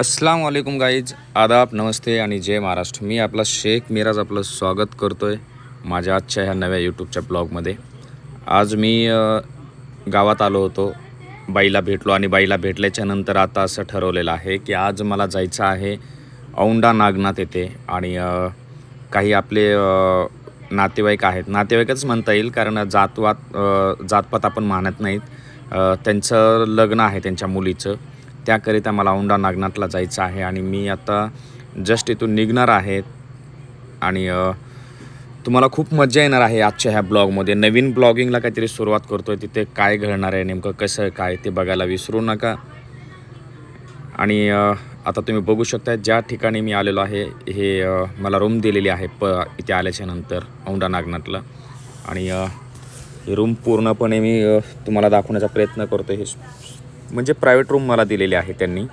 अस्सलाम वालेकुम गाईज आदाब नमस्ते आणि जय महाराष्ट्र. मी आपला शेख मिराज आपलं स्वागत करतो आहे माझ्या आजच्या ह्या नव्या यूट्यूबच्या ब्लॉगमध्ये आज मी गावात आलो होतो. बाईला भेटलो आणि बाईला भेटल्याच्या नंतर आता असं ठरवलेलं आहे की आज मला जायचं आहे औंढा नागनाथ येथे आणि काही आपले नातेवाईक आहेत. नातेवाईकच म्हणता येईल कारण जातवात जातपात आपण मानत नाहीत. त्यांचं लग्न आहे त्यांच्या मुलीचं. त्याकरिता मला औंढा नागनाथला जायचं आहे आणि मी आता जस्ट इथून निघणार आहे. आणि तुम्हाला खूप मजा येणार आहे आजच्या ह्या ब्लॉगमध्ये. नवीन ब्लॉगिंगला काहीतरी सुरुवात करतो आहे तिथे काय घडणार आहे नेमकं कसं काय ते बघायला विसरू नका. आणि आता तुम्ही बघू शकता ज्या ठिकाणी मी आलेलो आहे हे मला रूम दिलेली आहे प इथे आल्याच्यानंतर औंढा नागनाथला. आणि हे ही रूम पूर्णपणे मी तुम्हाला दाखवण्याचा प्रयत्न करतो हे म्हणजे प्रायव्हेट रूम मला दिलेली आहे त्यांनी.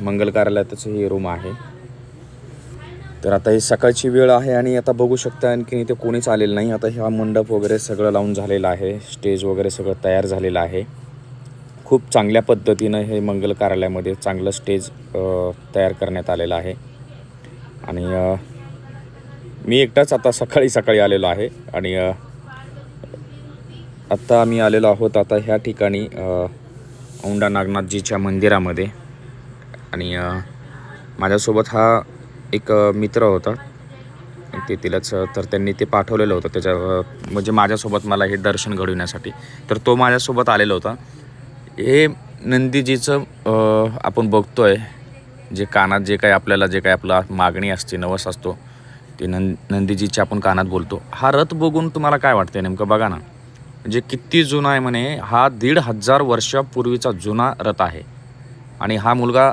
मंगल कार्यालयातच ही रूम आहे. तर आता ही सकाळची वेळ आहे आणि आता बघू शकता आणखी इथे कोणीच आलेलं नाही. आता ह्या मंडप वगैरे सगळं लावून झालेलं आहे. स्टेज वगैरे सगळं तयार झालेलं आहे. खूप चांगल्या पद्धतीनं हे मंगल कार्यालयामध्ये चांगलं स्टेज तयार करण्यात आलेलं आहे. आणि मी एकटाच आता सकाळी सकाळी आलेलो आहे. आणि आत्ता आम्ही आलेलो आहोत आता ह्या ठिकाणी औंढा नागनाथजीच्या मंदिरामध्ये. आणि माझ्यासोबत हा एक मित्र होता. तेथीलच तर त्यांनी ते पाठवलेलं होतं. त्याच्या म्हणजे माझ्यासोबत मला हे दर्शन घडविण्यासाठी. तर तो माझ्यासोबत आलेला होता. हे नंदीजीचं आपण बघतो आहे जे कानात जे काही आपल्याला जे काही आपला मागणी असते नवस असतो ते नंद नंदीजीच्या आपण कानात बोलतो. हा रथ बघून तुम्हाला काय वाटते नेमकं बघा ना. म्हणजे किती जुना आहे म्हणे हा दीड हजार वर्षापूर्वीचा जुना रथ आहे. आणि हा मुलगा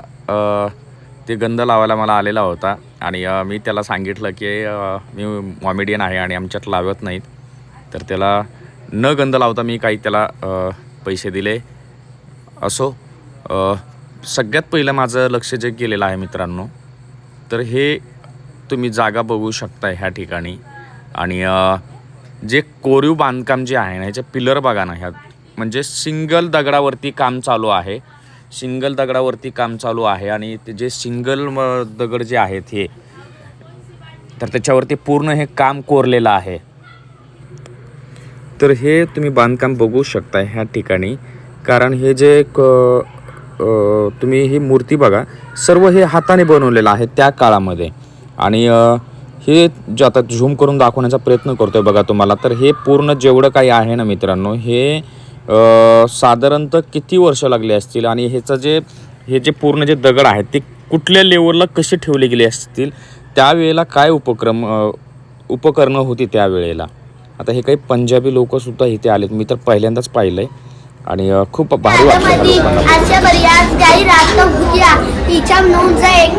ते गंध लावायला मला आलेला होता. आणि मी त्याला सांगितलं की मी मॉमेडियन आहे आणि आमच्यात लावत नाहीत. तर त्याला न गंध लावता मी काही त्याला पैसे दिले. असो सगळ्यात पहिलं माझं लक्ष जे गेलेलं आहे मित्रांनो तर हे तुम्ही जागा बघू शकता ह्या ठिकाणी. आणि जे कोरीव बांधकाम जे आहे ना ह्याचे पिलर बघा ना ह्यात. म्हणजे सिंगल दगडावरती काम चालू आहे. सिंगल दगडावरती काम चालू आहे आणि ते जे सिंगल म- दगड जे आहेत हे तर त्याच्यावरती पूर्ण हे काम कोरलेलं आहे. तर हे तुम्ही बांधकाम बघू शकता ह्या ठिकाणी. कारण हे जे क तुम्ही ही मूर्ती बघा सर्व हे हाताने बनवलेलं आहे त्या काळामध्ये. आणि हे जे आता झूम करून दाखवण्याचा प्रयत्न करतोय बघा तुम्हाला तर हे पूर्ण जेवढं काही आहे ना मित्रांनो हे साधारणतः किती वर्ष लागले असतील आणि ह्याचं जे हे जे पूर्ण जे दगड आहेत ते कुठल्या लेवलला कसे ठेवले गेले असतील त्यावेळेला काय उपक्रम उपकरणं होती त्यावेळेला? आता हे काही पंजाबी लोकंसुद्धा इथे आलेत मी तर पहिल्यांदाच पाहिलं आहे आणि खूप भारी बऱ्याच गाई राहत होत्या तिच्या नोंद एक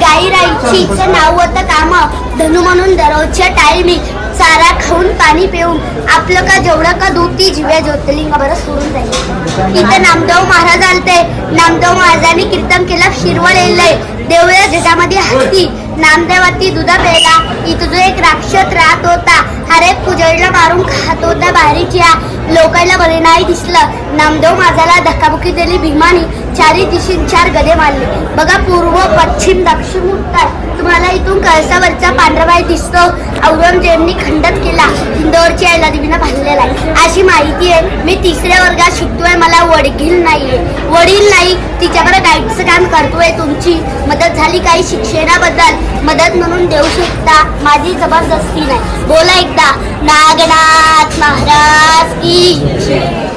गाई नाव होतं काम. धनु म्हणून दररोजच्या टायमिंग चारा खाऊन पाणी पिऊन. आपलं का जेवढं का दूध ती जिव्या ज्योतिर्लिंग बरं सोडून जाईल. इथं नामदेव महाराज आलते. नामदेव महाराजांनी कीर्तन केलं शिरवळ येलंय. देवळ्या जटामध्ये हत्ती. नामदेवाती दुधा प्यायला इथं जो एक राक्षस राहत होता अरे पुजारीला मारून खात होता बाहेरच्या लोकांना बरे नाही दिसलं. नामदेव माझाला धक्काबुकी दिली भीमानी चारी दिशी चार गदे मारले. बघा पूर्व पश्चिम दक्षिण उत्तर. तुम्हाला इथून कळसावरचा पांढराबाई दिसतो. औरंगजेबनी खंडत केला. इंदोरची आईला देवीनं बांधलेला आहे. अशी माहिती आहे मी तिसऱ्या वर्गात शिकतोय मला वडील आहे वडील नाही तिच्याकडे गाईडचं काम करतोय तुमची मदत झाली काही शिक्षणाबद्दल. मदत म्हणून देऊ शकता माझी जबरदस्ती नाही. बोला एकदा. नागनाथ महाराज की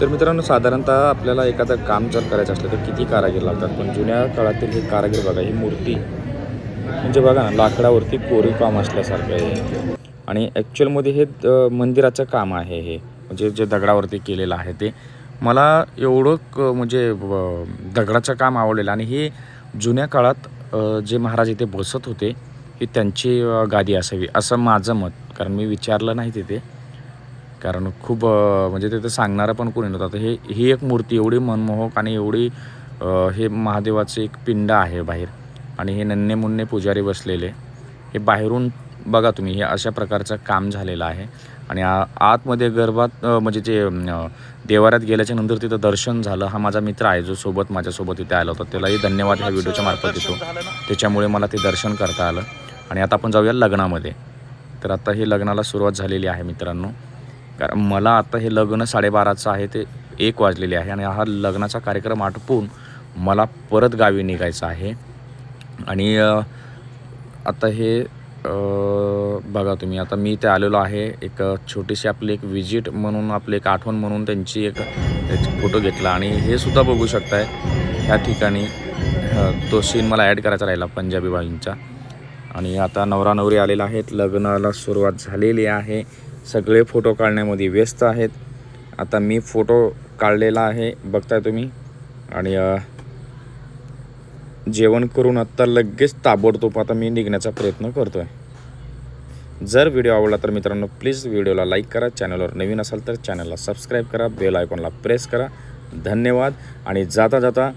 तर मित्रांनो साधारणतः आपल्याला एखादं काम जर करायचं असलं तर किती कारागीर लागतात? पण जुन्या काळातील हे कारागीर बघा ही मूर्ती. म्हणजे बघा ना लाकडावरती कोरीव काम असल्यासारखं आहे आणि ॲक्च्युअलमध्ये हे मंदिराचं काम आहे हे. म्हणजे जे दगडावरती केलेलं आहे ते. मला एवढं क म्हणजे व- दगडाचं काम आवडलेलं. आणि हे जुन्या काळात जे महाराज इथे बसत होते ही त्यांची गादी असावी असं माझं मत. कारण मी विचारलं नाही तिथे. कारण खूप म्हणजे तिथे सांगणारं पण कोणी नव्हतं. आता हे ही एक मूर्ती एवढी मनमोहक आणि एवढी हे महादेवाचं एक पिंड आहे बाहेर. आणि हे नन्हे मुन्ने पुजारी बसलेले. हे बाहेरून बघा तुम्ही हे अशा प्रकारचं काम झालेलं आहे. आणि आ आतमध्ये गर्भात म्हणजे जे देवाऱ्यात गेल्याच्यानंतर तिथं दर्शन झालं. हा माझा मित्र आहे जो सोबत माझ्यासोबत इथे आला होता. त्यालाही धन्यवाद ह्या व्हिडिओच्या मार्फत देतो. त्याच्यामुळे मला ते दर्शन करता आलं. आणि आता आपण जाऊया लग्नामध्ये. तर आता हे लग्नाला सुरुवात झालेली आहे मित्रांनो. कारण मला आता हे लग्न साडेबाराचं आहे ते एक वाजलेले आहे आणि हा लग्नाचा कार्यक्रम आटपून मला परत गावी निघायचं आहे. आणि आता हे बघा तुम्ही आता मी इथे आलेलो आहे. एक छोटीशी आपली एक विजिट म्हणून आपली एक आठवण म्हणून त्यांची एक फोटो घेतला. आणि हे सुद्धा बघू शकताय ह्या ठिकाणी तो सीन मला ॲड करायचा राहिला पंजाबी बाईंचा. आणि आता नवरा नवरी आलेला आहेत लग्नाला सुरुवात झालेली आहे. सगळे फोटो काढण्यामध्ये व्यस्त आहेत. आता मी फोटो काढलेला आहे बघताय तुम्ही. आणि जेवण करून आत्ता लगेच ताबडतोब आता मी निघण्याचा प्रयत्न करतो आहे जर व्हिडिओ आवडला तर मित्रांनो प्लीज व्हिडिओला लाईक करा. चॅनलवर नवीन असाल तर चॅनलला सबस्क्राईब करा. बेल आयकॉनला प्रेस करा. धन्यवाद. आणि जाता जाता